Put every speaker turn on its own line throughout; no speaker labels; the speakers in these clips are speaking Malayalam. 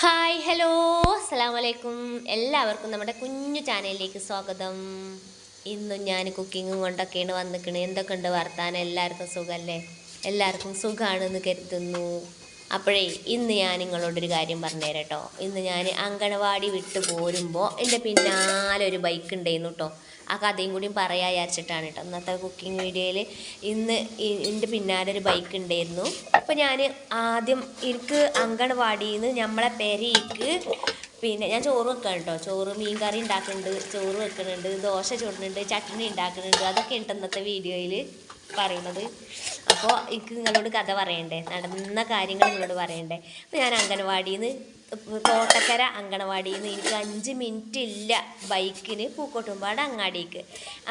ഹായ് ഹലോ അസ്സാം വലൈക്കും എല്ലാവർക്കും നമ്മുടെ കുഞ്ഞു ചാനലിലേക്ക് സ്വാഗതം. ഇന്നും ഞാൻ കുക്കിങ്ങും കൊണ്ടൊക്കെയാണ് വന്നിക്കണ്. എന്തൊക്കെ ഉണ്ട് വർത്താനം? എല്ലാവർക്കും സുഖമല്ലേ എല്ലാവർക്കും സുഖമാണെന്ന് കരുതുന്നു. അപ്പോഴേ ഇന്ന് ഞാൻ നിങ്ങളോടൊരു കാര്യം പറഞ്ഞുതരാം കേട്ടോ. ഇന്ന് ഞാൻ അങ്കണവാടി വിട്ട് പോരുമ്പോൾ എന്റെ പിന്നാലെ ഒരു ബൈക്ക് ഉണ്ടായിരുന്നു കേട്ടോ. ആ കഥയും കൂടിയും പറയാ വിചാരിച്ചിട്ടാണ് കേട്ടോ. ഇന്നത്തെ കുക്കിംഗ് വീഡിയോയിൽ ഇന്ന് എന്റെ പിന്നാലെ ഒരു ബൈക്ക് ഉണ്ടായിരുന്നു അപ്പോൾ ഞാൻ ആദ്യം എനിക്ക് അങ്കണവാടിയിൽ നിന്ന് നമ്മളെ പെരയ്ക്ക് പിന്നെ ഞാൻ ചോറ് വെക്കണം കേട്ടോ ചോറ് മീൻ കറി ഉണ്ടാക്കുന്നുണ്ട് ചോറ് വെക്കുന്നുണ്ട് ദോശ ചുടുന്നുണ്ട് ചട്നി ഉണ്ടാക്കുന്നുണ്ട് അതൊക്കെ ഉണ്ട് ഇന്നത്തെ വീഡിയോയിൽ പറയുന്നത് അപ്പോൾ എനിക്ക് നിങ്ങളോട് കഥ പറയണ്ടേ? നടന്ന കാര്യങ്ങൾ നിങ്ങളോട് പറയണ്ടേ? അപ്പോൾ ഞാൻ അംഗനവാടിയിൽ നിന്ന് തോട്ടക്കര അങ്കണവാടിയിൽ നിന്ന് എനിക്ക് അഞ്ച് മിനിറ്റ് ഇല്ല ബൈക്കിന് പൂക്കോട്ടുംപാട് അങ്ങാടിക്ക്.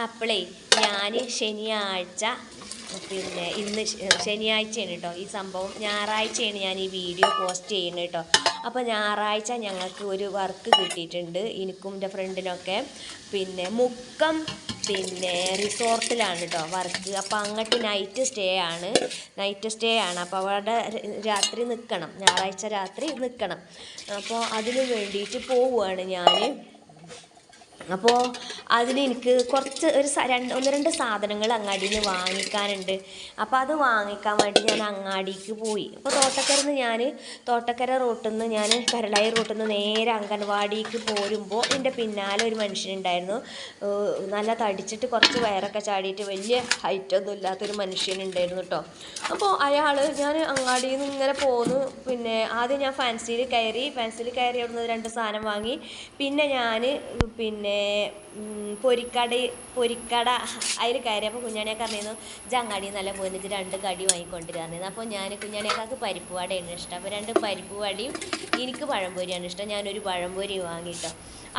അപ്പോളേ ഞാൻ ശനിയാഴ്ച പിന്നെ ഇന്ന് ശനിയാഴ്ചയാണ് കേട്ടോ ഈ സംഭവം. ഞായറാഴ്ചയാണ് ഞാൻ ഈ വീഡിയോ പോസ്റ്റ് ചെയ്യുന്നത് കേട്ടോ അപ്പോൾ ഞായറാഴ്ച ഞങ്ങൾക്ക് ഒരു വർക്ക് കിട്ടിയിട്ടുണ്ട്. എനിക്കും എന്റെ ഫ്രണ്ടിനൊക്കെ പിന്നെ മുക്കം പിന്നെ റിസോർട്ടിലാണ് കേട്ടോ വർക്ക്. അപ്പോൾ അങ്ങോട്ട് നൈറ്റ് സ്റ്റേ ആണ്. നൈറ്റ് സ്റ്റേ ആണ്. അപ്പോൾ അവിടെ രാത്രി നിൽക്കണം ഞായറാഴ്ച രാത്രി നിൽക്കണം അപ്പോൾ അതിന് വേണ്ടിയിട്ട് പോവുകയാണ് ഞാൻ അപ്പോൾ അതിന് എനിക്ക് കുറച്ച് ഒരു രണ്ട് ഒന്ന് രണ്ട് സാധനങ്ങൾ അങ്ങാടിയിൽ നിന്ന് വാങ്ങിക്കാനുണ്ട്. അപ്പോൾ അത് വാങ്ങിക്കാൻ വേണ്ടി ഞാൻ അങ്ങാടിക്ക് പോയി. അപ്പോൾ തോട്ടക്കരയിൽ നിന്ന് ഞാൻ തോട്ടക്കര റൂട്ടിൽ നിന്ന് ഞാൻ കരളായി റൂട്ടിൽ നിന്ന് നേരെ അംഗൻവാടിക്ക് പോരുമ്പോൾ എന്റെ പിന്നാലെ ഒരു മനുഷ്യനുണ്ടായിരുന്നു. നല്ല തടിച്ചിട്ട് കുറച്ച് വയറൊക്കെ ചാടിയിട്ട് വലിയ ഹൈറ്റൊന്നും ഇല്ലാത്തൊരു മനുഷ്യനുണ്ടായിരുന്നു കേട്ടോ അപ്പോൾ അയാൾ ഞാൻ അങ്ങാടിയിൽ നിന്ന് ഇങ്ങനെ പോന്നു. പിന്നെ ആദ്യം ഞാൻ ഫാൻസിയിൽ കയറി ഫാൻസിയിൽ കയറി അവിടുന്ന് രണ്ട് സാധനം വാങ്ങി. പിന്നെ ഞാൻ പിന്നെ പൊരിക്കട പൊരിക്കട. അതിൽ കയറിയപ്പോൾ കുഞ്ഞാണിയൊക്കെ അറിയുന്നു ജങ്ങാടി നല്ല പോയിട്ട് രണ്ട് കടി വാങ്ങിക്കൊണ്ടിരുന്നത് അപ്പോൾ ഞാൻ കുഞ്ഞാണിയൊക്കെ പരിപ്പ് വടയാണ് ഇഷ്ടം. അപ്പോൾ രണ്ട് പരിപ്പ് വടയും എനിക്ക് പഴംപൊരിയാണ് ഇഷ്ടം. ഞാനൊരു പഴംപൊരി വാങ്ങിട്ടോ.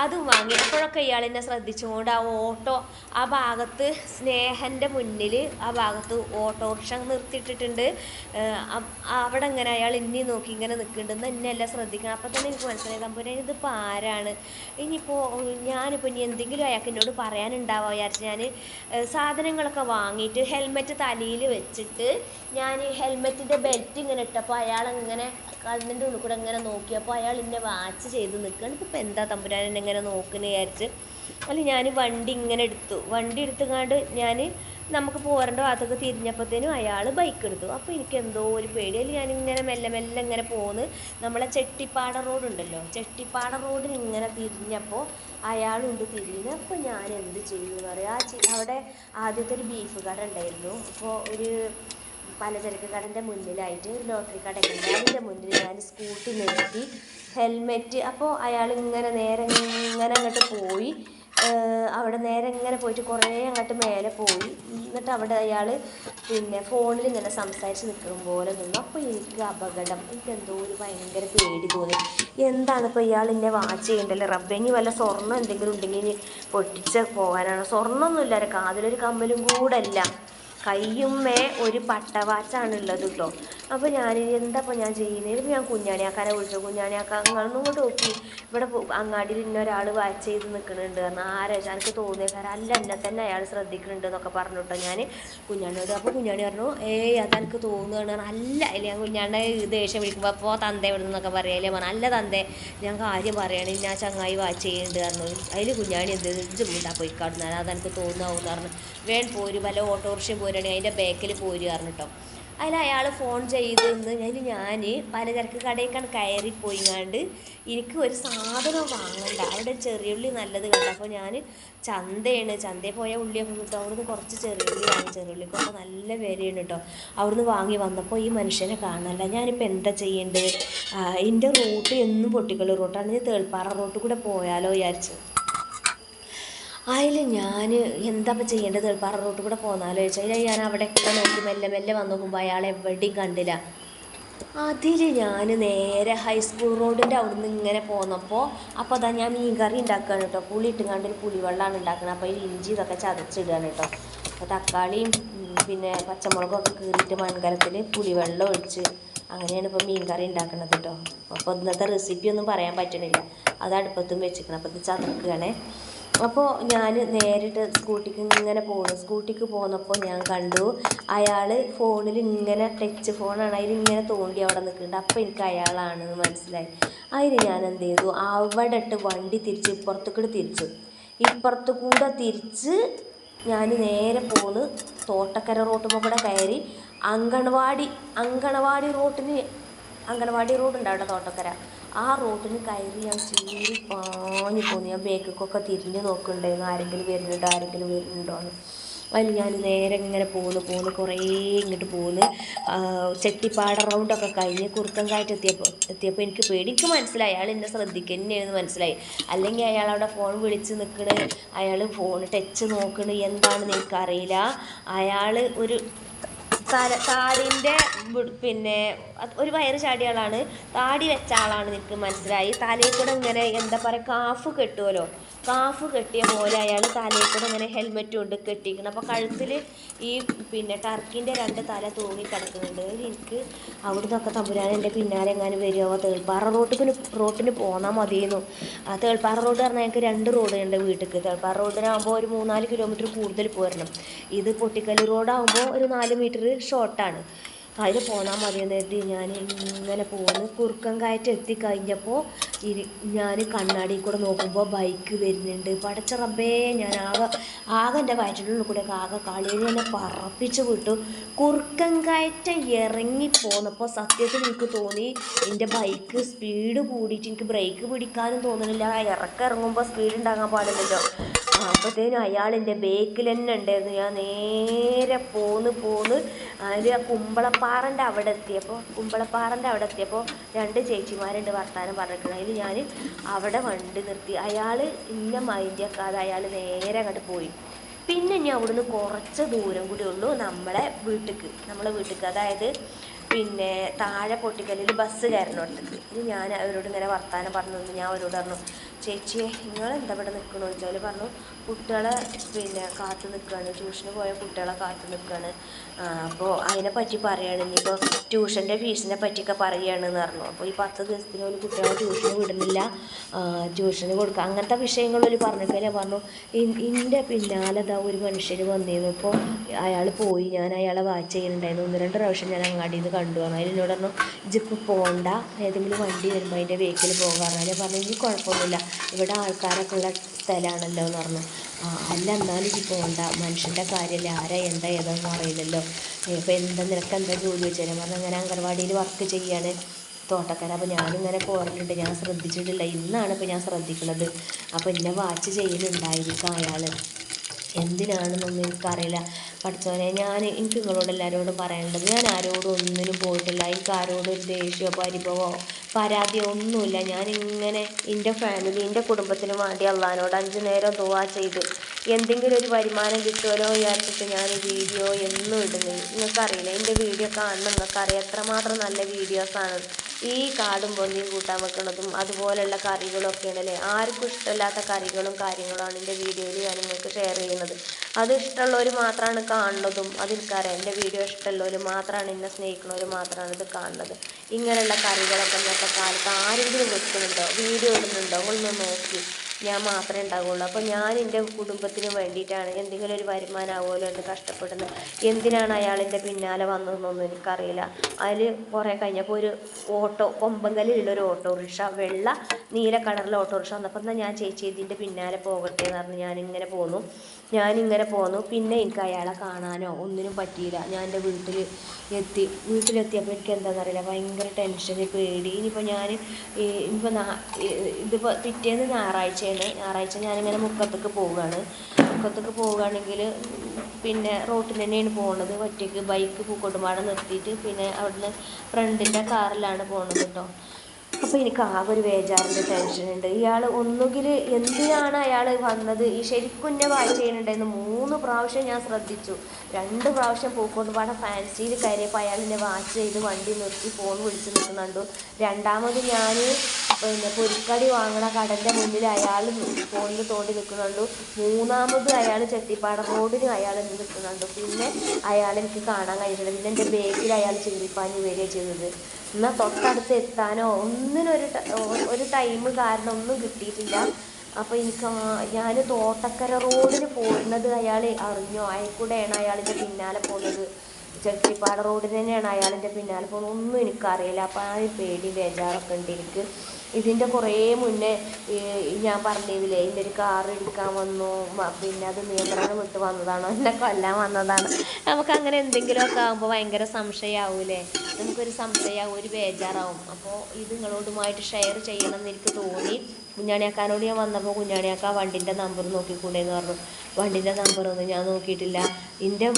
അതും വാങ്ങി. അപ്പോഴൊക്കെ ഇയാൾ എന്നെ ശ്രദ്ധിച്ചുകൊണ്ട് ആ ഓട്ടോ ആ ഭാഗത്ത് സ്നേഹന്റെ മുന്നിൽ ആ ഭാഗത്ത് ഓട്ടോറിക്ഷ നിർത്തിയിട്ടിട്ടുണ്ട്. അവിടെ ഇങ്ങനെ അയാൾ ഇനി നോക്കി ഇങ്ങനെ നിൽക്കുന്നുണ്ടെന്ന് എന്നെ എല്ലാം ശ്രദ്ധിക്കണം. അപ്പം തന്നെ എനിക്ക് മനസ്സിലായി തമ്പുരാൻ ഇതിപ്പോൾ ആരാണ്? ഇനിയിപ്പോൾ ഞാനിപ്പോൾ ഇനി എന്തെങ്കിലും അയാൾക്ക് എന്നോട് പറയാനുണ്ടാവുക വിചാരിച്ച് ഞാൻ സാധനങ്ങളൊക്കെ വാങ്ങിയിട്ട് ഹെൽമെറ്റ് തലയിൽ വെച്ചിട്ട് ഞാൻ ഹെൽമെറ്റിന്റെ ബെൽറ്റ് ഇങ്ങനെ ഇട്ടപ്പോൾ അയാൾ ഇങ്ങനെ കണ്ണിന്റെ ഉള്ളിൽ കൂടെ ഇങ്ങനെ നോക്കിയപ്പോൾ അയാൾ എന്നെ വാച്ച് ചെയ്ത് നിൽക്കുകയാണ് ഇപ്പോൾ എന്താ തമ്പുരാൻ എന്നെ ഇങ്ങനെ നോക്കുന്നത് വിചാരിച്ച്. അല്ല ഞാൻ വണ്ടി ഇങ്ങനെ എടുത്തു. വണ്ടി എടുത്തുകൊണ്ട് ഞാൻ നമുക്ക് പോരേണ്ട ഭാഗത്തൊക്കെ തിരിഞ്ഞപ്പോഴത്തേനും അയാൾ ബൈക്ക് എടുത്തു. അപ്പോൾ എനിക്ക് എന്തോ ഒരു പേടി. അതിൽ ഞാനിങ്ങനെ മെല്ലെ മെല്ലെ ഇങ്ങനെ പോന്ന്. നമ്മളെ ചെട്ടിപ്പാട റോഡ് ഉണ്ടല്ലോ. ചെട്ടിപ്പാട റോഡിൽ ഇങ്ങനെ തിരിഞ്ഞപ്പോൾ അയാളുണ്ട് തിരിഞ്ഞ് അപ്പോൾ ഞാൻ എന്ത് ചെയ്യുന്നു എന്ന് പറയാം? ആ അവിടെ ആദ്യത്തെ ഒരു ബീഫ് കട ഉണ്ടായിരുന്നു. അപ്പോൾ ഒരു പലചരക്ക് കടന്റെ മുന്നിലായിട്ട് ഒരു ലോട്ടറി കടയുണ്ട് അതിന്റെ മുന്നിൽ ഞാൻ സ്കൂട്ടി നിർത്തി ഹെൽമെറ്റ്. അപ്പോൾ അയാൾ ഇങ്ങനെ നേരെ ഇങ്ങനെ അങ്ങോട്ട് പോയി. അവിടെ നേരെ ഇങ്ങനെ പോയിട്ട് കുറേ അങ്ങോട്ട് മേലെ പോയി. എന്നിട്ട് അവിടെ അയാൾ പിന്നെ ഫോണിൽ ഇങ്ങനെ സംസാരിച്ച് നിൽക്കും പോലെ നിന്നു. അപ്പോൾ എനിക്ക് അപകടം. എനിക്ക് എന്തോ ഒരു ഭയങ്കര പേടി തോന്നി. എന്താണ് ഇപ്പോൾ ഇയാൾ എന്നെ വാച്ച് ചെയ്യണ്ടല്ലോ ഇനി വല്ല സ്വർണം എന്തെങ്കിലും ഉണ്ടെങ്കിൽ പൊട്ടിച്ച് പോകാനാണ്? സ്വർണമൊന്നുമില്ല കാതിലൊരു കമ്മലും കൂടല്ല കയ്യുമ്മേ ഒരു പട്ടവാച്ചാണ് ഉള്ളത് കേട്ടോ അപ്പോൾ ഞാൻ എന്താ ഇപ്പോൾ ഞാൻ ചെയ്യുന്നത് ഇപ്പോൾ ഞാൻ കുഞ്ഞാണിയാക്കാനെ വിളിച്ചു കുഞ്ഞാണിയാക്ക അങ്ങനൊന്നും ഇങ്ങോട്ട് നോക്കി. ഇവിടെ അങ്ങാടിയിൽ ഇന്ന ഒരാൾ വാച്ച് ചെയ്ത് നിൽക്കുന്നുണ്ട് കാരണം ആരാ എനിക്ക് തോന്നിയ കാര്യം അല്ല എന്നെ തന്നെ അയാൾ ശ്രദ്ധിക്കുന്നുണ്ട് എന്നൊക്കെ പറഞ്ഞു ഞാൻ കുഞ്ഞാണിയോട് അപ്പോൾ കുഞ്ഞാണി പറഞ്ഞു ഏയ് അതെനിക്ക് തോന്നുകയാണ് അല്ല അല്ല ഞാൻ കുഞ്ഞാണ്ടെ ദേഷ്യം വിളിക്കുമ്പോൾ അപ്പോൾ തന്ത ഇവിടെ നിന്നൊക്കെ പറയാല്ലേ? പറഞ്ഞു അല്ല തന്തേ ഞാൻ കാര്യം പറയണേ. ഞാൻ ചങ്ങായി വാച്ച് ചെയ്യുന്നുണ്ട് പറഞ്ഞു അതിൽ കുഞ്ഞാണി എന്ത് വീണ്ടാ പോയി കാണുന്നത് അതെനിക്ക് തോന്നുന്നു പറഞ്ഞു വേൺ പോരും വല്ല ഓട്ടോറിക്ഷയും പോരുകയാണെങ്കിൽ അതിന്റെ ബാക്കിൽ പോര്. പറഞ്ഞു കേട്ടോ അതിൽ അയാൾ ഫോൺ ചെയ്തെന്ന് അതിൽ ഞാൻ പലചരക്ക് കടയിലേക്കാണ് കണ്ട് എനിക്ക് ഒരു സാധനം വാങ്ങണ്ട. അവിടെ ചെറിയുള്ളി നല്ലത് കണ്ടു. അപ്പോൾ ഞാൻ ചന്തയാണ്. ചന്തയിൽ പോയ ഉള്ളിയൊക്കെ കിട്ടും. അവിടുന്ന് കുറച്ച് ചെറിയുള്ളി വാങ്ങി ചെറിയുള്ളിക്കൊക്കെ നല്ല വിലയാണ് കേട്ടോ അവിടുന്ന് വാങ്ങി വന്നപ്പോൾ ഈ മനുഷ്യനെ കാണാനല്ല ഞാനിപ്പോൾ എന്താ ചെയ്യേണ്ടത്? എന്റെ റൂട്ട് എന്നും പൊട്ടിക്കൽ റൂട്ടാണ് ഞാൻ തേൾപ്പാറ റൂട്ട് കൂടെ പോയാലോ വിചാരിച്ചു. അതിൽ ഞാൻ എന്താ ചെയ്യേണ്ടത്? പറ റൂട്ട് കൂടെ പോന്നാലോ ചോദിച്ചാൽ ഞാൻ അവിടെയൊക്കെ നോക്കി മെല്ലെ മെല്ലെ വന്നു നോക്കുമ്പോൾ അയാളെ എവിടെയും കണ്ടില്ല. അതിൽ ഞാൻ നേരെ ഹൈസ്കൂൾ റോഡിന്റെ അവിടെ നിന്ന് ഇങ്ങനെ പോന്നപ്പോൾ അപ്പോൾ അതാ ഞാൻ മീൻ കറി ഉണ്ടാക്കുകയാണ് കേട്ടോ പുളി ഇട്ടുകൊണ്ട് ഒരു പുളിവെള്ളമാണ് ഉണ്ടാക്കുന്നത് അപ്പോൾ അതിൽ ഇഞ്ചി ഇതൊക്കെ ചതച്ചിടുകയാണ് കേട്ടോ അപ്പോൾ തക്കാളിയും പിന്നെ പച്ചമുളകും ഒക്കെ കീറിയിട്ട് മൺകലത്തിൽ പുളിവെള്ളം ഒഴിച്ച് അങ്ങനെയാണ് ഇപ്പോൾ മീൻ കറി ഉണ്ടാക്കുന്നത് കേട്ടോ അപ്പോൾ ഇന്നത്തെ റെസിപ്പി ഒന്നും പറയാൻ പറ്റണില്ല. അത് അടുപ്പത്തും വെച്ചിരിക്കണം. അപ്പോൾ ഇത് ചതക്കുകയാണേ. അപ്പോൾ ഞാൻ നേരിട്ട് സ്കൂട്ടിക്ക് ഇങ്ങനെ പോകുന്നു സ്കൂട്ടിക്ക് പോന്നപ്പോൾ ഞാൻ കണ്ടു അയാൾ ഫോണിൽ ഇങ്ങനെ ടച്ച് ഫോണാണ്. അതിൽ ഇങ്ങനെ തോണ്ടി അവിടെ നിൽക്കുന്നുണ്ട് അപ്പോൾ എനിക്ക് അയാളാണെന്ന് മനസ്സിലായി. അതിന് ഞാൻ എന്ത് ചെയ്തു? അവിടെ ഇട്ട് വണ്ടി തിരിച്ച് ഇപ്പുറത്തേക്കൂടെ തിരിച്ചു. ഇപ്പുറത്ത് കൂടെ തിരിച്ച് ഞാൻ നേരെ പോന്ന് തോട്ടക്കര റോട്ടുമ്പോൾ കൂടെ കയറി അങ്കണവാടി അങ്കണവാടി റോട്ടിന് അങ്കണവാടി റോഡുണ്ട് അവിടെ തോട്ടക്കര. ആ റോട്ടിന് കയറി ഞാൻ ചീറി പാഞ്ഞു പോന്നു. ഞാൻ ബേക്കൊക്കെ തിരിഞ്ഞ് നോക്കുന്നുണ്ടായിരുന്നു. ആരെങ്കിലും വരുന്നുണ്ടോ? ആരെങ്കിലും വരുന്നുണ്ടോ എന്ന്. അതിൽ ഞാൻ നേരെ ഇങ്ങനെ പോന്നു പോന്നു. കുറേ ഇങ്ങോട്ട് പോന്ന്. ചെട്ടിപ്പാട റൗണ്ടൊക്കെ കഴിഞ്ഞ് കുറുക്കം കാറ്റ് എത്തിയപ്പോൾ എത്തിയപ്പോൾ എനിക്ക് പേടിക്ക് മനസ്സിലായി. അയാൾ എന്നെ ശ്രദ്ധിക്കുക തന്നെയാണെന്ന് മനസ്സിലായി. അല്ലെങ്കിൽ അയാൾ അവിടെ ഫോൺ വിളിച്ച് നിൽക്കണ് അയാൾ ഫോൺ ടച്ച് നോക്കണ്. എന്താണെന്ന് എനിക്കറിയില്ല. അയാൾ ഒരു തല താടിന്റെ പിന്നെ ഒരു വയറ് ചാടിയ ആളാണ്. താടി വെച്ച ആളാണ് എനിക്ക് മനസ്സിലായി. തലയിൽ കൂടെ ഇങ്ങനെ എന്താ പറയുക കാഫ് കെട്ടുമല്ലോ കാഫ് കെട്ടിയ പോലെ അയാൾ തലയിൽ കൂടെ ഇങ്ങനെ ഹെൽമെറ്റ് കൊണ്ട് കെട്ടിയിരിക്കണം അപ്പോൾ കഴുത്തിൽ ഈ പിന്നെ ടർക്കിന്റെ രണ്ട് തല തൂങ്ങി കിടക്കുന്നുണ്ട്. എനിക്ക് അവിടെ നിന്നൊക്കെ തമ്പുരാൻ എന്റെ പിന്നാലെ എങ്ങാനും വരുമോ തേൾപ്പാറ റോട്ടിന് റോട്ടിന് പോന്നാൽ മതിയെന്നു. ആ തേൾപ്പാറ റോഡ് പറഞ്ഞാൽ ഞങ്ങൾക്ക് രണ്ട് റോഡ് ഉണ്ട് വീട്ടിലേക്ക്. തേൾപ്പാറ റോഡിനാകുമ്പോൾ ഒരു മൂന്നാൽ കിലോമീറ്റർ കൂടുതൽ പോരണം. ഇത് പൊട്ടിക്കൽ റോഡാകുമ്പോൾ ഒരു നാല് മീറ്റർ ഷോർട്ടാണ് അതിൽ പോന്നാൽ മതി എന്ന് കരുതി ഞാൻ ഇങ്ങനെ പോന്ന്. കുറുക്കം കയറ്റം എത്തിക്കഴിഞ്ഞപ്പോൾ ഇരി ഞാൻ കണ്ണാടി കൂടെ നോക്കുമ്പോൾ ബൈക്ക് വരുന്നുണ്ട്. പടച്ച റബ്ബേ ഞാൻ ആകെ ആകെ എന്റെ വയറ്റിനുള്ളിൽ കൂടെ ആകെ കളിയിൽ എന്നെ പറപ്പിച്ച് വിട്ടു. കുറുക്കൻ കയറ്റം ഇറങ്ങി പോന്നപ്പോൾ സത്യത്തിൽ എനിക്ക് തോന്നി എന്റെ ബൈക്ക് സ്പീഡ് കൂടിയിട്ട് എനിക്ക് ബ്രേക്ക് പിടിക്കാനും തോന്നുന്നില്ല ഇറക്കം ഇറങ്ങുമ്പോൾ സ്പീഡ് ഉണ്ടാകാൻ പാടില്ലല്ലോ. അപ്പോഴത്തേനും അയാൾ എന്റെ ബേക്കിൽ തന്നെ ഉണ്ടായിരുന്നു ഞാൻ നേരെ പോന്ന് പോന്ന് അതിൽ ആ കുമ്പളപ്പാറന്റെ അവിടെ എത്തിയപ്പോൾ കുമ്പളപ്പാറന്റെ അവിടെ എത്തിയപ്പോൾ രണ്ട് ചേച്ചിമാരുണ്ട് വർത്താനം പറഞ്ഞിട്ടുള്ളത്. അതിൽ ഞാൻ അവിടെ വണ്ടി നിർത്തി. അയാൾ ഇന്ന മൈൻഡിയാക്കാതെ അയാൾ നേരെ അങ്ങോട്ട് പോയി. പിന്നെ ഇനി അവിടുന്ന് കുറച്ച് ദൂരം കൂടി ഉള്ളൂ നമ്മളെ വീട്ടിക്ക്. നമ്മളെ വീട്ടിക്ക്. അതായത് പിന്നെ താഴെ പൊട്ടിക്കല്ലിൽ ബസ് കയറുന്നിടത്തേക്ക് ഇനി ഞാൻ അവരോട് ഇങ്ങനെ വർത്താനം പറഞ്ഞു. ഞാൻ അവരോട് പറഞ്ഞു ചേച്ചിയെ നിങ്ങൾ എന്താ ഇവിടെ നിൽക്കണമെന്ന് ചോദിച്ചാൽ പറഞ്ഞു കുട്ടികളെ പിന്നെ കാത്തു നിൽക്കുകയാണ്. ട്യൂഷന് പോയ കുട്ടികളെ കാത്തു നിൽക്കുകയാണ്. അപ്പോൾ അതിനെ പറ്റി പറയുകയാണ് ഇനിയിപ്പോൾ ട്യൂഷന്റെ ഫീസിനെ പറ്റിയൊക്കെ പറയുകയാണെന്ന് പറഞ്ഞു. അപ്പോൾ ഈ പത്ത് ദിവസത്തിന് ഒരു കുട്ടികളെ ട്യൂഷന് വിടുന്നില്ല. ട്യൂഷന് കൊടുക്കുക അങ്ങനത്തെ വിഷയങ്ങളിൽ പറഞ്ഞിട്ടില്ല പറഞ്ഞു എന്റെ പിന്നാലെ ഇതാ ഒരു മനുഷ്യർ വന്നിരുന്നു. ഇപ്പോൾ അയാൾ പോയി ഞാൻ അയാളെ വാച്ച് ചെയ്യുന്നുണ്ടായിരുന്നു. ഒന്ന് രണ്ട് പ്രാവശ്യം ഞാൻ അങ്ങാടിയിൽ നിന്ന് കണ്ടു പറഞ്ഞു അതിനോട് പറഞ്ഞു ഇജിപ്പോൾ പോകണ്ട ഏതെങ്കിലും വണ്ടി വരുമ്പോൾ അതിന്റെ വെഹിക്കിൾ പോകാറുണ്ട് ഞാൻ പറഞ്ഞു ഇനി കുഴപ്പമൊന്നുമില്ല. ഇവിടെ ആൾക്കാരൊക്കെ ഉള്ള സ്ഥലമാണല്ലോ എന്ന് പറഞ്ഞു അല്ല എന്നാലും ഇപ്പോൾ പോകണ്ട മനുഷ്യന്റെ കാര്യമല്ലേ? ആരാ എന്താ ഏതാണെന്ന് അറിയില്ലല്ലോ. ഇപ്പോൾ എന്താ നിനക്ക് എന്താ ജോലി വെച്ചാൽ പറഞ്ഞു അങ്ങനെ അംഗൻവാടിയിൽ വർക്ക് ചെയ്യാണ്. തോട്ടക്കാരൻ അപ്പോൾ ഞാനിങ്ങനെ പോരലുണ്ട് ഞാൻ ശ്രദ്ധിച്ചിട്ടില്ല. ഇന്നാണ് ഇപ്പോൾ ഞാൻ ശ്രദ്ധിക്കുന്നത് അപ്പോൾ എന്നെ വാച്ച് ചെയ്യുന്നുണ്ടായിരിക്കും അയാൾ എന്തിനാണെന്നൊന്നും എനിക്കറിയില്ല. പഠിച്ചവനെ ഞാൻ എനിക്ക് നിങ്ങളോട് എല്ലാവരോടും പറയാനുള്ളത് ഞാൻ ആരോടും ഒന്നിനും പോയിട്ടില്ല. എനിക്ക് ആരോടും ഒരു ദേഷ്യമോ പരിഭവമോ പരാതിയോ ഒന്നുമില്ല. ഞാനിങ്ങനെ എന്റെ ഫാമിലി എന്റെ കുടുംബത്തിന് വേണ്ടി അള്ളഹാനോട് അഞ്ച് നേരം ദുവാ ചെയ്ത് എന്തെങ്കിലും ഒരു വരുമാനം കിട്ടുമല്ലോ വിചാരിച്ചിട്ട് ഞാൻ വീഡിയോ എന്നും ഇടുന്നു നിങ്ങൾക്കറിയില്ല എന്റെ വീഡിയോ കാണണം നിങ്ങൾക്കറിയാം എത്രമാത്രം നല്ല വീഡിയോസാണ് ഈ കാടും പൊന്നിയും കൂട്ടാൻ വെക്കുന്നതും അതുപോലെയുള്ള കറികളൊക്കെ ഉണ്ടല്ലേ ആർക്കും ഇഷ്ടമില്ലാത്ത കറികളും കാര്യങ്ങളുമാണ് എന്റെ വീഡിയോയിൽ ഞാൻ നിങ്ങൾക്ക് ഷെയർ ചെയ്യുന്നത്. അത് ഇഷ്ടമുള്ളവർ മാത്രമാണ് കാണുന്നതും അതെനിക്കറിയാം. എന്റെ വീഡിയോ ഇഷ്ടമുള്ളവർ മാത്രമാണ് എന്നെ സ്നേഹിക്കുന്നവർ മാത്രമാണ് ഇത് കാണുന്നത്. ഇങ്ങനെയുള്ള കറികളൊക്കെ ഇന്നത്തെ കാലത്ത് ആരെങ്കിലും വെക്കുന്നുണ്ടോ? വീഡിയോ ഇടുന്നുണ്ടോ? ഒന്ന് നോക്കി. ഞാൻ മാത്രമേ ഉണ്ടാവുള്ളൂ. അപ്പോൾ ഞാൻ എന്റെ കുടുംബത്തിന് വേണ്ടിയിട്ടാണ് എന്തെങ്കിലും ഒരു വരുമാനമാവുമല്ലോ എന്ന് കഷ്ടപ്പെടുന്നത് എന്തിനാണ് അയാൾ എന്റെ പിന്നാലെ വന്നതെന്നൊന്നും എനിക്കറിയില്ല. അതിൽ കുറേ കഴിഞ്ഞപ്പോൾ ഒരു ഓട്ടോ കൊമ്പങ്കലിലുള്ള ഒരു ഓട്ടോറിക്ഷ വെള്ള നീല കളറിലെ ഓട്ടോറിക്ഷ വന്നപ്പോൾ എന്നാൽ ഞാൻ ചേച്ചി ഇതിന്റെ പിന്നാലെ പോകട്ടെ എന്ന് പറഞ്ഞ് ഞാനിങ്ങനെ പോന്നു. ഞാനിങ്ങനെ പോന്നു. പിന്നെ എനിക്ക് അയാളെ കാണാനോ ഒന്നിനും പറ്റിയില്ല. ഞാൻ എന്റെ വീട്ടിൽ എത്തി. വീട്ടിലെത്തിയപ്പോൾ എനിക്ക് എന്താണെന്നറിയില്ല ഭയങ്കര ടെൻഷൻ പേടി. ഇനിയിപ്പോൾ ഞാൻ ഇനിയിപ്പോൾ ഇതിപ്പോൾ പിറ്റേന്ന് ഞായറാഴ്ചയാണ്. ഞായറാഴ്ച ഞാനിങ്ങനെ മുക്കത്തേക്ക് പോവുകയാണ് മുക്കത്തേക്ക് പോവുകയാണെങ്കിൽ പിന്നെ റോട്ടിൽ തന്നെയാണ് പോകുന്നത് ഒറ്റയ്ക്ക് ബൈക്ക് പൂക്കോട്ടുപാടം നിർത്തിയിട്ട് പിന്നെ അവിടുന്ന് ഫ്രണ്ടിന്റെ കാറിലാണ് പോകുന്നത് കേട്ടോ അപ്പോൾ എനിക്ക് ആ ഒരു ബേജാറിന്റെ ടെൻഷനുണ്ട് ഇയാൾ ഒന്നുകിൽ എന്തിനാണ് അയാൾ വന്നത്? ഈ ശരിക്കും എന്നെ വായിച്ച് ചെയ്യുന്നുണ്ടായിരുന്നു മൂന്ന് പ്രാവശ്യം ഞാൻ ശ്രദ്ധിച്ചു. രണ്ട് പ്രാവശ്യം പൂക്കോട്ടുപാടം ഫാൻസിയിൽ കയറിയപ്പോൾ അയാൾ എന്നെ വാച്ച് ചെയ്ത് വണ്ടി നിർത്തി ഫോൺ വിളിച്ച് നിൽക്കുന്നുണ്ട്. രണ്ടാമത് ഞാൻ പിന്നെ പൊരിക്കടി വാങ്ങണ കടന്റെ മുന്നിൽ അയാൾ ഫോണിൽ തോണ്ടി നിൽക്കുന്നുണ്ട്. മൂന്നാമത് അയാൾ ചെത്തിപ്പാട റോഡിന് അയാൾ നിൽക്കുന്നുണ്ട്. പിന്നെ അയാൾ എനിക്ക് കാണാൻ കഴിഞ്ഞില്ല. പിന്നെ എന്റെ ബേക്കിൽ അയാൾ ചെറിപ്പാൻ വരിക ചെയ്തത്. എന്നാൽ തൊട്ടടുത്ത് എത്താനോ? ഒന്നിനൊരു ഒരു ടൈം കാരണം ഒന്നും കിട്ടിയിട്ടില്ല. അപ്പോൾ എനിക്ക് ഞാൻ തോട്ടക്കര റോഡിന് പോരുന്നത് അയാൾ അറിഞ്ഞോ? അയക്കൂടെയാണ് അയാളിന്റെ പിന്നാലെ പോകുന്നത് ചെട്ടിപ്പാട് റോഡിൽ തന്നെയാണ് അയാളിന്റെ പിന്നാലെ പോകുന്നത്. ഒന്നും എനിക്കറിയില്ല. അപ്പോൾ ആ പേടി ബേജാറൊക്കെ ഉണ്ട് എനിക്ക്. ഇതിന്റെ കുറേ മുന്നേ ഞാൻ പറഞ്ഞില്ലേ ഇതിന്റെ ഒരു കാർ ഇടിക്കാൻ വന്നു. പിന്നെ അത് നിയന്ത്രണം വിട്ട് വന്നതാണോ? എന്നെ കൊല്ലാൻ വന്നതാണ്? നമുക്ക് അങ്ങനെ എന്തെങ്കിലുമൊക്കെ ആകുമ്പോൾ ഭയങ്കര സംശയമാവൂലേ നമുക്കൊരു സംശയമാവും ഒരു ബേജാറാവും. അപ്പോൾ ഇത് നിങ്ങളോടുമായിട്ട് ഷെയർ ചെയ്യണം എന്ന് എനിക്ക് തോന്നി. കുഞ്ഞാണിയാക്കാനോട് ഞാൻ വന്നപ്പോൾ കുഞ്ഞാണിയാക്ക വണ്ടിന്റെ നമ്പർ നോക്കിക്കൂടെ എന്ന് പറഞ്ഞു. വണ്ടിന്റെ നമ്പറൊന്നും ഞാൻ നോക്കിയിട്ടില്ല. എന്റെ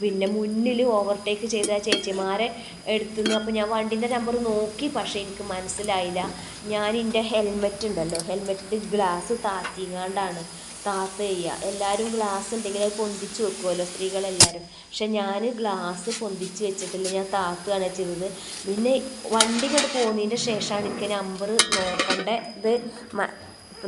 പിന്നെ മുന്നിൽ ഓവർടേക്ക് ചെയ്ത ചേച്ചിമാരെ എടുത്തുനിന്ന് അപ്പോൾ ഞാൻ വണ്ടിന്റെ നമ്പർ നോക്കി പക്ഷേ എനിക്ക് മനസ്സിലായില്ല. ഞാൻ എന്റെ ഹെൽമെറ്റ് ഉണ്ടല്ലോ ഹെൽമെറ്റിന്റെ ഗ്ലാസ് താത്തിങ്ങാണ്ടാണ് താത്ത ചെയ്യുക. എല്ലാവരും ഗ്ലാസ് ഉണ്ടെങ്കിൽ അത് പൊന്തിച്ച് വെക്കുമല്ലോ സ്ത്രീകളെല്ലാവരും പക്ഷെ ഞാൻ ഗ്ലാസ് പൊന്തിച്ച് വെച്ചിട്ടില്ല. ഞാൻ താത്തുകയാണ് ചെയ്തത്. പിന്നെ വണ്ടി ഇങ്ങോട്ട് പോകുന്നതിന്റെ ശേഷമാണ് എനിക്ക് നമ്പർ നോക്കേണ്ട ഇത്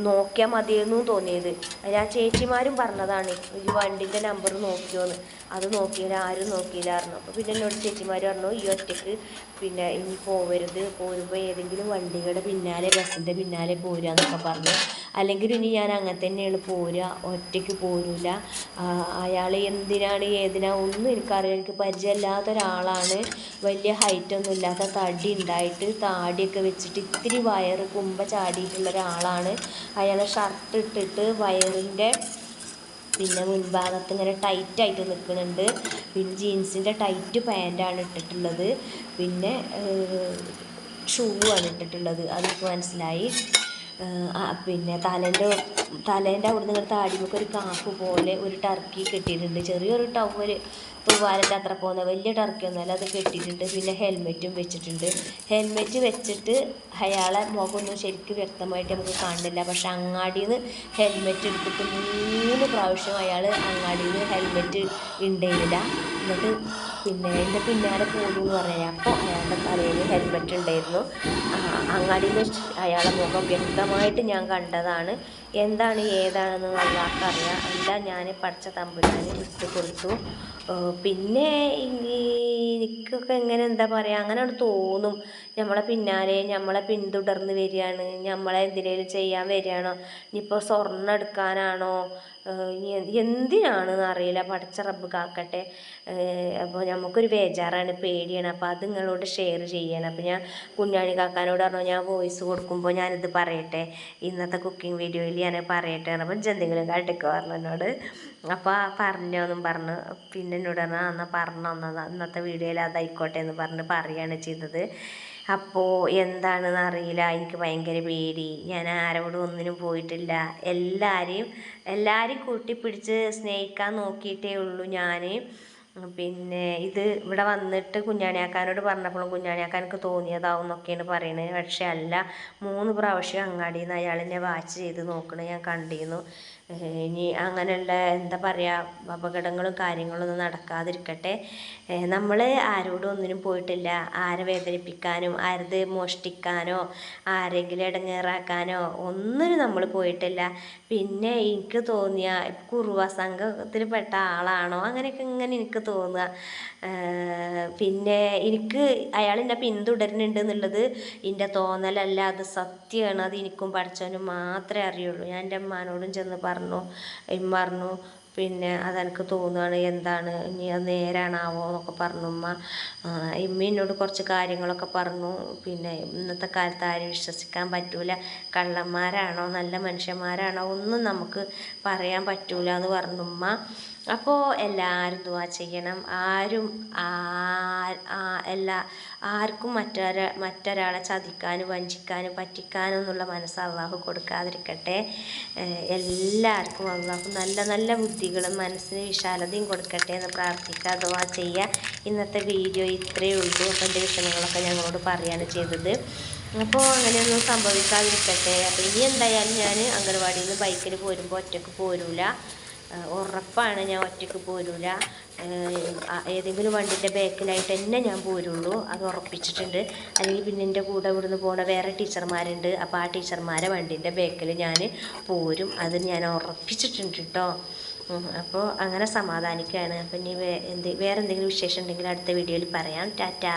നോക്കിയാൽ മതിയെന്നു തോന്നിയത്. അതിന് ആ ചേച്ചിമാരും പറഞ്ഞതാണ്. ഈ വണ്ടിന്റെ നമ്പർ നോക്കിയോന്ന്. അത് നോക്കിയില്ല ആരും നോക്കിയില്ലായിരുന്നു അപ്പോൾ പിന്നെ എന്നോട് ചേച്ചിമാർ പറഞ്ഞു ഈ ഒറ്റയ്ക്ക് പിന്നെ ഇനി പോവരുത്. പോരുമ്പോൾ ഏതെങ്കിലും വണ്ടികളുടെ പിന്നാലെ ബസ്സിന്റെ പിന്നാലെ പോരുക എന്നൊക്കെ പറഞ്ഞു. അല്ലെങ്കിൽ ഇനി ഞാൻ അങ്ങനെ തന്നെയാണ് പോരുക ഒറ്റയ്ക്ക് പോരൂല. അയാൾ എന്തിനാണ് ഏതിനാ ഒന്നും എനിക്കറിയാം എനിക്ക് പരിചയമില്ലാത്ത ഒരാളാണ്. വലിയ ഹൈറ്റൊന്നും ഇല്ലാത്ത തടി ഉണ്ടായിട്ട് താടിയൊക്കെ വെച്ചിട്ട് ഇത്തിരി വയറ് കുമ്പ ചാടിയിട്ടുള്ള ഒരാളാണ്. അയാളെ ഷർട്ട് ഇട്ടിട്ട് വയറിന്റെ പിന്നെ മുൻഭാഗത്ത് ഇങ്ങനെ ടൈറ്റായിട്ട് നിൽക്കുന്നുണ്ട്. പിന്നെ ജീൻസിന്റെ ടൈറ്റ് പാന്റാണ് ഇട്ടിട്ടുള്ളത്. പിന്നെ ഷൂ ആണ് ഇട്ടിട്ടുള്ളത്. അതെനിക്ക് മനസ്സിലായി. പിന്നെ തലേന്റെ തലേന്റെ അവിടുന്ന് ഇങ്ങോട്ട് താടിമൊക്കെ ഒരു കാപ്പ് പോലെ ഒരു ടർക്കി കെട്ടിയിട്ടുണ്ട്. ചെറിയൊരു ടവൽ തൂവാലന്റെ അത്ര പോകുന്ന വലിയ ടർക്കി അത് കെട്ടിയിട്ടുണ്ട്. പിന്നെ ഹെൽമെറ്റും വെച്ചിട്ടുണ്ട്. ഹെൽമെറ്റ് വെച്ചിട്ട് അയാളെ മുഖമൊന്നും ശരിക്കും വ്യക്തമായിട്ട് നമുക്ക് കാണുന്നില്ല പക്ഷെ അങ്ങാടിയിൽ നിന്ന് ഹെൽമെറ്റ് എടുത്തിട്ട് മൂന്ന് പ്രാവശ്യം അയാൾ അങ്ങാടിയിൽ നിന്ന് ഹെൽമെറ്റ് ഉണ്ടായിരുന്നില്ല എന്നിട്ട് പിന്നെ എന്റെ പിന്നാലെ പോകുന്നു പറയാം. അപ്പോൾ അയാളുടെ ഹെൽമെറ്റ് ഉണ്ടായിരുന്നു അങ്ങാടിയിൽ അയാളെ മുഖം വ്യക്തമായിട്ട് ഞാൻ കണ്ടതാണ്. എന്താണ് ഏതാണെന്ന് അള്ളാഹ്ക്കറിയാം എല്ലാം ഞാൻ പഠിച്ച തമ്പുരാന് വിട്ടു കൊടുത്തു. പിന്നെ എനിക്കൊക്കെ എങ്ങനെ എന്താ പറയുക അങ്ങനെ തോന്നും. നമ്മളെ പിന്നാലെ നമ്മളെ പിന്തുടർന്ന് വരികയാണ്. നമ്മളെ എന്തിനേലും ചെയ്യാൻ വരികയാണോ? ഇനിയിപ്പോൾ സ്വർണം എടുക്കാനാണോ? എന്ത് എന്തിനാണെന്ന് അറിയില്ല. പഠിച്ച റബ്ബ് കാക്കട്ടെ. അപ്പോൾ നമുക്കൊരു ബേജാറാണ് പേടിയാണ്. അപ്പോൾ അത് നിങ്ങളോട് ഷെയർ ചെയ്യണം. അപ്പോൾ ഞാൻ കുഞ്ഞാണി കാക്കാനോട് പറഞ്ഞു ഞാൻ വോയിസ് കൊടുക്കുമ്പോൾ ഞാനിത് പറയട്ടെ. ഇന്നത്തെ കുക്കിംഗ് വീഡിയോയിൽ ഞാൻ പറയട്ടെ അപ്പം എന്തെങ്കിലും കാട്ടിക്ക് പറഞ്ഞു എന്നോട്. അപ്പോൾ പറഞ്ഞോന്നും പറഞ്ഞു. പിന്നെ എന്നോട് പറഞ്ഞു ആ എന്നാൽ പറഞ്ഞു തന്നതാ ഇന്നത്തെ വീഡിയോയിൽ അതായിക്കോട്ടെ എന്ന് പറഞ്ഞ് പറയുകയാണ് ചെയ്തത്. അപ്പോൾ എന്താണെന്ന് അറിയില്ല. എനിക്ക് ഭയങ്കര പേടി. ഞാൻ ആരോടും ഒന്നിനും പോയിട്ടില്ല. എല്ലാവരെയും എല്ലാവരെയും കൂട്ടിപ്പിടിച്ച് സ്നേഹിക്കാൻ നോക്കിയിട്ടേ ഉള്ളൂ ഞാൻ പിന്നെ ഇത് ഇവിടെ വന്നിട്ട് കുഞ്ഞാണിയാക്കാനോട് പറഞ്ഞപ്പോഴും കുഞ്ഞാണിയാക്കാനൊക്കെ തോന്നിയതാവും എന്നൊക്കെയാണ് പറയുന്നത് പക്ഷെ അല്ല മൂന്ന് പ്രാവശ്യം അങ്ങാടിയിൽ നിന്ന് അയാൾ എന്നെ വാച്ച് ചെയ്ത് നോക്കണേ ഞാൻ കണ്ടിരുന്നു. ഇനി അങ്ങനെയുള്ള എന്താ പറയുക അപകടങ്ങളും കാര്യങ്ങളൊന്നും നടക്കാതിരിക്കട്ടെ. നമ്മൾ ആരോടും ഒന്നിനും പോയിട്ടില്ല. ആരെ വേദനിപ്പിക്കാനും ആരത് മോഷ്ടിക്കാനോ ആരെങ്കിലും ഇടങ്ങേറാക്കാനോ ഒന്നിനും നമ്മൾ പോയിട്ടില്ല. പിന്നെ എനിക്ക് തോന്നിയ കുറുവ സംഘത്തിൽ പെട്ട ആളാണോ? അങ്ങനെയൊക്കെ ഇങ്ങനെ എനിക്ക് തോന്നുക. പിന്നെ എനിക്ക് അയാൾ എന്നെ പിന്തുടരുന്നുണ്ട് എന്നുള്ളത് എന്റെ തോന്നലല്ല. അത് സത്യമാണ് അത് എനിക്കും പഠിച്ചവനും മാത്രമേ അറിയുള്ളൂ. ഞാൻ എന്റെ അമ്മാനോടും ചെന്ന് പറഞ്ഞു ഇമ്മ പറഞ്ഞു പിന്നെ അതെനിക്ക് തോന്നുകയാണ് എന്താണ്? ഇനി അത് നേരാണാവോ? എന്നൊക്കെ പറഞ്ഞു ഉമ്മ. ഇമ്മ എന്നോട് കുറച്ച് കാര്യങ്ങളൊക്കെ പറഞ്ഞു. പിന്നെ ഇന്നത്തെ കാലത്ത് ആരും വിശ്വസിക്കാൻ പറ്റൂല. കള്ളന്മാരാണോ? നല്ല മനുഷ്യന്മാരാണോ? ഒന്നും നമുക്ക് പറയാൻ പറ്റൂല എന്ന് പറഞ്ഞു ഉമ്മ. അപ്പോൾ എല്ലാവരും ദുവാ ചെയ്യണം. ആരും എല്ലാ ആർക്കും മറ്റൊരാ മറ്റൊരാളെ ചതിക്കാനും വഞ്ചിക്കാനും പറ്റിക്കാനും എന്നുള്ള മനസ്സ് അള്ളാഹു കൊടുക്കാതിരിക്കട്ടെ. എല്ലാവർക്കും അള്ളാഹു നല്ല നല്ല ബുദ്ധികളും മനസ്സിന് വിശാലതയും കൊടുക്കട്ടെ എന്ന് പ്രാർത്ഥിക്കുക അഥവാ ചെയ്യുക. ഇന്നത്തെ വീഡിയോ ഇത്രയേ ഉള്ളൂ. അപ്പം വിഷമങ്ങളൊക്കെ ഞങ്ങളോട് പറയുകയാണ് ചെയ്തത്. അപ്പോൾ അങ്ങനെയൊന്നും സംഭവിക്കാതിരിക്കട്ടെ. അപ്പോൾ ഇനി എന്തായാലും ഞാൻ അംഗൻവാടിയിൽ നിന്ന് ബൈക്കിൽ പോരുമ്പോൾ ഒറ്റയ്ക്ക് പോരൂല. ഉറപ്പാണ് ഞാൻ ഒറ്റയ്ക്ക് പോരൂല. ഏതെങ്കിലും വണ്ടിന്റെ ബാക്കിലായിട്ട് തന്നെ ഞാൻ പോരുള്ളൂ. അത് ഉറപ്പിച്ചിട്ടുണ്ട്. അല്ലെങ്കിൽ പിന്നെ എന്റെ കൂടെ ഇവിടുന്ന് പോണ വേറെ ടീച്ചർമാരുണ്ട്. അപ്പോൾ ആ ടീച്ചർമാരെ വണ്ടിന്റെ ബാക്കിൽ ഞാൻ പോരും. അത് ഞാൻ ഉറപ്പിച്ചിട്ടുണ്ട് കേട്ടോ അപ്പോൾ അങ്ങനെ സമാധാനിക്കുകയാണ് അപ്പം ഇനി വേ എന്ത് വേറെ എന്തെങ്കിലും വിശേഷം ഉണ്ടെങ്കിൽ അടുത്ത വീഡിയോയിൽ പറയാം. ടാറ്റാ.